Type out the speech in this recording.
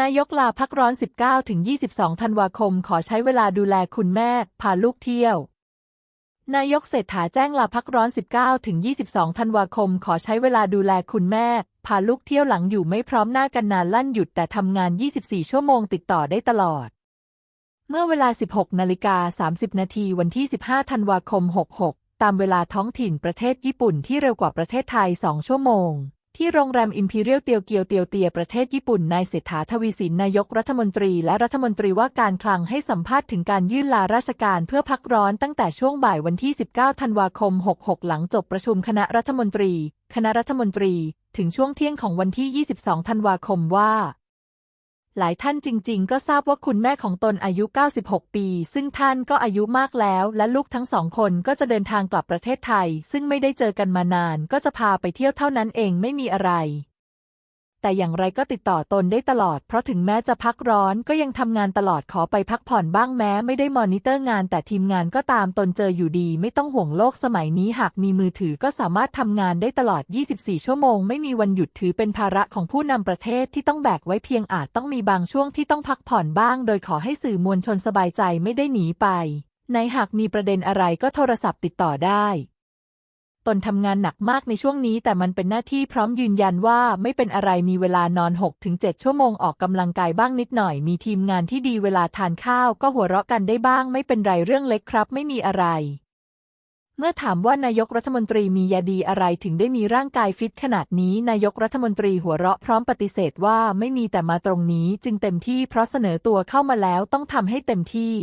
นายกลาพักร้อน 19-22 ธันวาคม ขอใช้เวลาดูแลคุณแม่ พาลูกเที่ยวนายกเศรษฐาแจ้งลาพักร้อน 19-22 ธันวาคม ขอใช้เวลาดูแลคุณแม่ พาลูกเที่ยวหลังอยู่ไม่พร้อมหน้ากันนานลั่นหยุดแต่ทำงาน 24 ชั่วโมงติดต่อได้ตลอด เมื่อเวลา 16 นาฬิกา 30 นาทีวันที่ 15 ธันวาคม 66 ตามเวลาท้องถิ่นประเทศญี่ปุ่นที่เร็วกว่าประเทศไทย 2 ชั่วโมง ที่โรงแรมอิมพีเรียลเตียวเกียวเตียวเตียประเทศญี่ปุ่นนายเศรษฐาทวีสินนายกรัฐมนตรีและรัฐมนตรีว่าการคลังให้สัมภาษณ์ถึงการยื่นลาราชการเพื่อพักร้อนตั้งแต่ช่วงบ่ายวันที่ 19 ธันวาคม 66 หลังจบประชุมคณะรัฐมนตรี คณะรัฐมนตรี ถึงช่วงเที่ยงของวันที่ 22 ธันวาคมว่า หลายท่านจริง ๆ ก็ทราบว่าคุณแม่ของตนอายุ 96 ปี ซึ่งท่านก็อายุมากแล้ว และลูกทั้งสองคนก็จะเดินทางกลับประเทศไทย ซึ่งไม่ได้เจอกันมานาน ก็จะพาไปเที่ยวเท่านั้นเองไม่มีอะไร แต่อย่างไรก็ติดต่อตนได้ตลอด เพราะถึงแม้จะพักร้อนก็ยังทำงานตลอดขอไปพักผ่อนบ้างแม้ไม่ได้มอนิเตอร์งาน แต่ทีมงานก็ตามตนเจออยู่ดี ไม่ต้องห่วงโลกสมัยนี้หากมีมือถือก็สามารถทำงานได้ตลอด 24 ชั่วโมง ไม่มีวันหยุดถือเป็นภาระของผู้นำประเทศที่ต้องแบกไว้เพียงอาจต้องมีบางช่วงที่ต้องพักผ่อนบ้าง โดยขอให้สื่อมวลชนสบายใจไม่ได้หนีไป ในหากมีประเด็นอะไรก็โทรศัพท์ติดต่อได้ ตนทำงานหนักมากในช่วงนี้ แต่มันเป็นหน้าที่พร้อมยืนยันว่าไม่เป็นอะไรมีเวลานอน 6-7 ชั่วโมงออกกำลังกายบ้างนิดหน่อย มีทีมงานที่ดีเวลาทานข้าวก็หัวเราะกันได้บ้าง ไม่เป็นไรเรื่องเล็กครับ ไม่มีอะไร เมื่อถามว่านายกรัฐมนตรีมียาดีอะไรถึงได้มีร่างกายฟิตขนาดนี้ นายกรัฐมนตรีหัวเราะพร้อมปฏิเสธว่าไม่มีแต่มาตรงนี้ จึงเต็มที่เพราะเสนอตัวเข้ามาแล้วต้องทำให้เต็มที่